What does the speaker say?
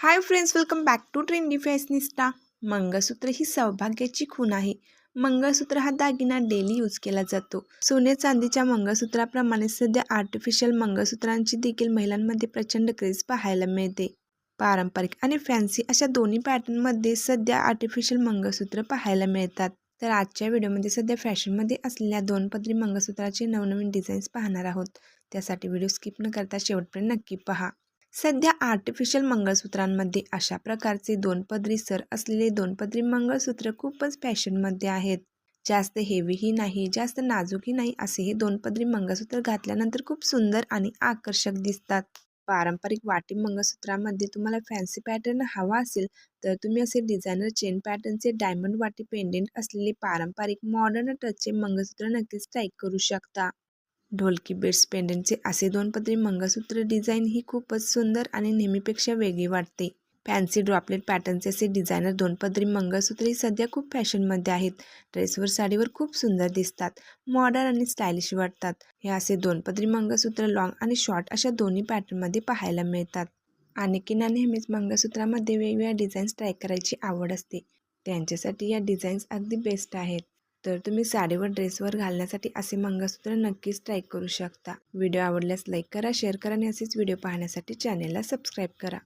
Hi friends welcome back to trendy fashionista mangalsutra ही सौभाग्याची खूण आहे. मंगळसूत्र हा दागिना डेली यूज केला जातो. सोने चांदीच्या मंगळसूत्राप्रमाणे सध्या आर्टिफिशियल मंगळसूत्रांची देखील महिलांमध्ये प्रचंड क्रेज पाहायला मिळते. पारंपरिक आणि फॅन्सी अशा दोन्ही पॅटर्नमध्ये सध्या आर्टिफिशियल मंगळसूत्र पाहायला मिळतात. तर आजच्या व्हिडिओमध्ये सध्या फॅशनमध्ये असलेल्या दोन पदरी मंगळसूत्राचे नवनवीन डिझाईन्स पाहणार आहोत. त्यासाठी व्हिडिओ स्किप न करता शेवटपर्यंत नक्की पहा. सध्या आर्टिफिशियल मंगळसूत्रांमध्ये अशा प्रकारचे दोन पदरी सर असलेले दोन पदरी मंगळसूत्र खूपच फॅशनमध्ये आहेत. जास्त हेवीही नाही जास्त नाजूकही नाही असे हे दोन पदरी मंगळसूत्र घातल्यानंतर खूप सुंदर आणि आकर्षक दिसतात. पारंपरिक वाटी मंगळसूत्रामध्ये तुम्हाला फॅन्सी पॅटर्न हवा असेल तर तुम्ही असे डिझायनर चेन पॅटर्नचे डायमंड वाटी पेंडेंट असलेले पारंपरिक मॉडर्न टचचे मंगळसूत्र नक्कीच ट्राय करू शकता. ढोलकी बेड्स पेंडंटचे असे दोन पदरी मंगळसूत्र डिझाईन ही खूपच सुंदर आणि नेहमीपेक्षा वेगळी वाटते. फॅन्सी ड्रॉपलेट पॅटर्नचे असे डिझायनर दोन पदरी मंगळसूत्र ही सध्या खूप फॅशनमध्ये आहेत. ड्रेसवर साडीवर खूप सुंदर दिसतात मॉडर्न आणि स्टायलिश वाटतात. हे असे दोन पदरी मंगळसूत्र लॉंग आणि शॉर्ट अशा दोन्ही पॅटर्नमध्ये पाहायला मिळतात. अनेकींना नेहमीच मंगळसूत्रामध्ये वेगवेगळ्या डिझाईन्स ट्राय करायची आवड असते. त्यांच्यासाठी या डिझाईन्स अगदी बेस्ट आहेत. तर तुम्ही साडीवर ड्रेसवर घालण्यासाठी असे मंगळसूत्र नक्कीच ट्राय करू शकता. व्हिडिओ आवडल्यास लाईक करा शेअर करा आणि असेच व्हिडिओ पाहण्यासाठी चॅनेलला सबस्क्राईब करा.